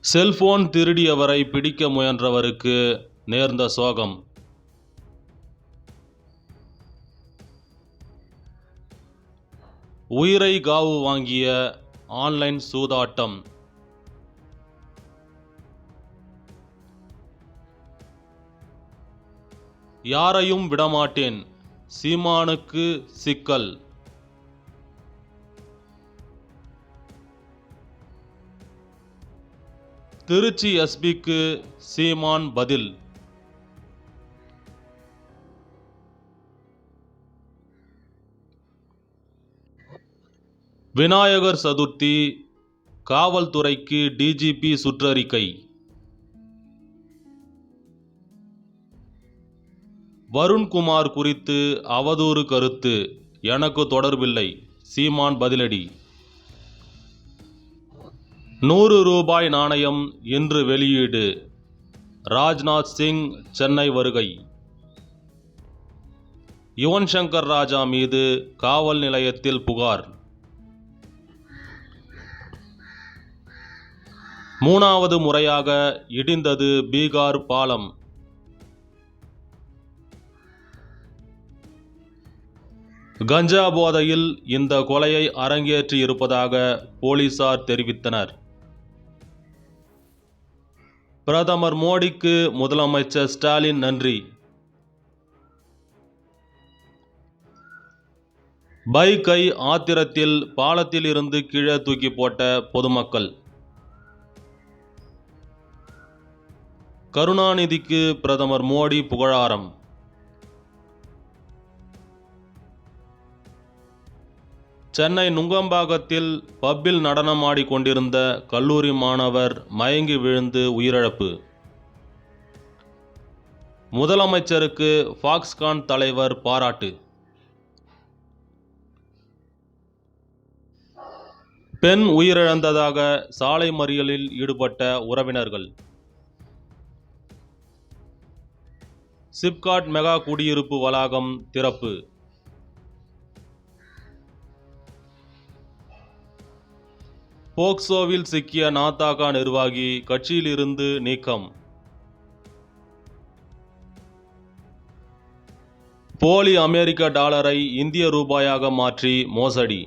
Cellphone திருடியவரை பிடிக்க முயன்றவருக்கு நேர்ந்த சோகம். உயிரை காவு வாங்கிய ஆன்லைன் சூதாட்டம். யாரையும் விடமாட்டேன். சீமானுக்கு சிக்கல். திருச்சி எஸ்பிக்கு சீமான் பதில். விநாயகர் சதுர்த்தி காவல்துறைக்கு டிஜிபி சுற்றறிக்கை. வருண்குமார் குறித்து அவதூறு கருத்து எனக்கு தொடர்பில்லை. சீமான் பதிலடி. நூறு ரூபாய் நாணயம் இன்று வெளியீடு. ராஜ்நாத் சிங் சென்னை வருகை. யுவன் சங்கர் ராஜா மீது காவல் நிலையத்தில் புகார். மூணாவது முறையாக இடிந்தது பீகார் பாலம். கஞ்சா போதையில் இந்த கொலையை அரங்கேற்றி இருப்பதாக போலீசார் தெரிவித்தனர். பிரதமர் மோடிக்கு முதலமைச்சர் ஸ்டாலின் நன்றி. பைக்கை ஆத்திரத்தில் பாலத்தில் இருந்து கீழே தூக்கி போட்ட பொதுமக்கள். கருணாநிதிக்கு பிரதமர் மோடி புகழாரம். சென்னை நுங்கம்பாக்கத்தில் பப்பில் நடனமாடி கொண்டிருந்த கல்லூரி மாணவர் மயங்கி விழுந்து உயிரிழப்பு. முதலமைச்சருக்கு ஃபாக்ஸ்கான் தலைவர் பாராட்டு. பெண் உயிரிழந்ததாக சாலை மறியலில் ஈடுபட்ட உறவினர்கள். சிப்காட் மெகா குடியிருப்பு வளாகம் திறப்பு. போக்சோவில் சிக்கிய நாத்தாகா நிர்வாகி கட்சியிலிருந்து நீக்கம். போலி அமெரிக்க டாலரை இந்திய ரூபாயாக மாற்றி மோசடி.